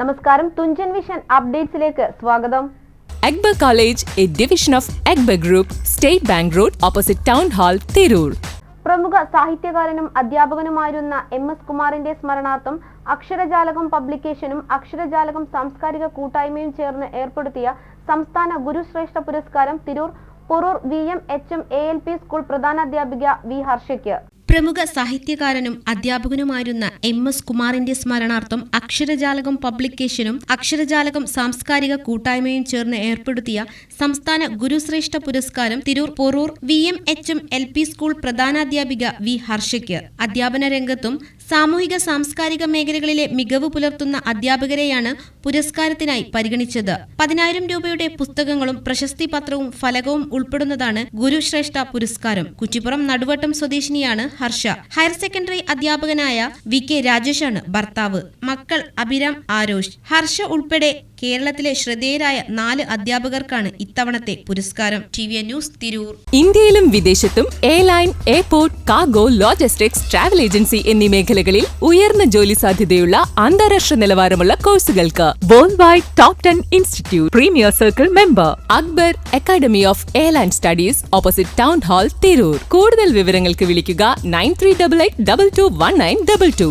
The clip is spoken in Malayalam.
നമസ്കാരം തുഞ്ചൻ വിഷൻ അപ്ഡേറ്റ്സിലേക്ക് സ്വാഗതം. Akbar college A division of Akbar group state bank road opposite town hall Tirur. പ്രമുഖ സാഹിത്യകാരനും അധ്യാപകനുമായിരുന്ന എം എസ് കുമാറിന്റെ സ്മരണാർത്ഥം അക്ഷരജാലകം പബ്ലിക്കേഷനും അക്ഷരജാലകം സാംസ്കാരിക കൂട്ടായ്മയും ചേർന്ന് ഏർപ്പെടുത്തിയ സംസ്ഥാന ഗുരുശ്രേഷ്ഠ പുരസ്കാരം Tirur Porur V M H M A L P school പ്രധാനാധ്യാപിക V ഹർഷയ്ക്ക്. പ്രമുഖ സാഹിത്യകാരനും അധ്യാപകനുമായിരുന്ന എം എസ് കുമാറിന്റെ സ്മരണാർത്ഥം അക്ഷരജാലകം പബ്ലിക്കേഷനും അക്ഷരജാലകം സാംസ്കാരിക കൂട്ടായ്മയും ചേർന്ന് ഏർപ്പെടുത്തിയ സംസ്ഥാന ഗുരുശ്രേഷ്ഠ പുരസ്കാരം Tirur Porur V M H M L P school പ്രധാനാധ്യാപിക V ഹർഷയ്ക്ക്. അധ്യാപന രംഗത്തും സാമൂഹിക സാംസ്കാരിക മേഖലകളിലെ മികവ് പുലർത്തുന്ന അധ്യാപകരെയാണ് പുരസ്കാരത്തിനായി പരിഗണിച്ചത്. പതിനായിരം രൂപയുടെ പുസ്തകങ്ങളും പ്രശസ്തി പത്രവും ഫലകവും ഉൾപ്പെടുന്നതാണ് ഗുരുശ്രേഷ്ഠ പുരസ്കാരം. കുറ്റിപ്പുറം നടുവട്ടം സ്വദേശിനിയാണ് ഹർഷ. ഹയർ സെക്കൻഡറി അധ്യാപകനായ വി കെ രാജേഷാണ് ഭർത്താവ്. മക്കൾ അഭിരാം ആരോഷ്. ഹർഷ ഉൾപ്പെടെ കേരളത്തിലെ ശ്രദ്ധേയരായ നാല് അധ്യാപകർക്കാണ് ഇത്തവണത്തെ പുരസ്കാരം. T V news Tirur. ഇന്ത്യയിലും വിദേശത്തും airline airport cargo logistics travel agency എന്നീ മേഖലകളിൽ ഉയർന്ന ജോലി സാധ്യതയുള്ള അന്താരാഷ്ട്ര നിലവാരമുള്ള കോഴ്സുകൾക്ക് world wide top ten institute premier circle member Akbar academy of airline studies opposite town hall Tirur. കൂടുതൽ വിവരങ്ങൾക്ക് വിളിക്കുക nine three double eight double two one nine double two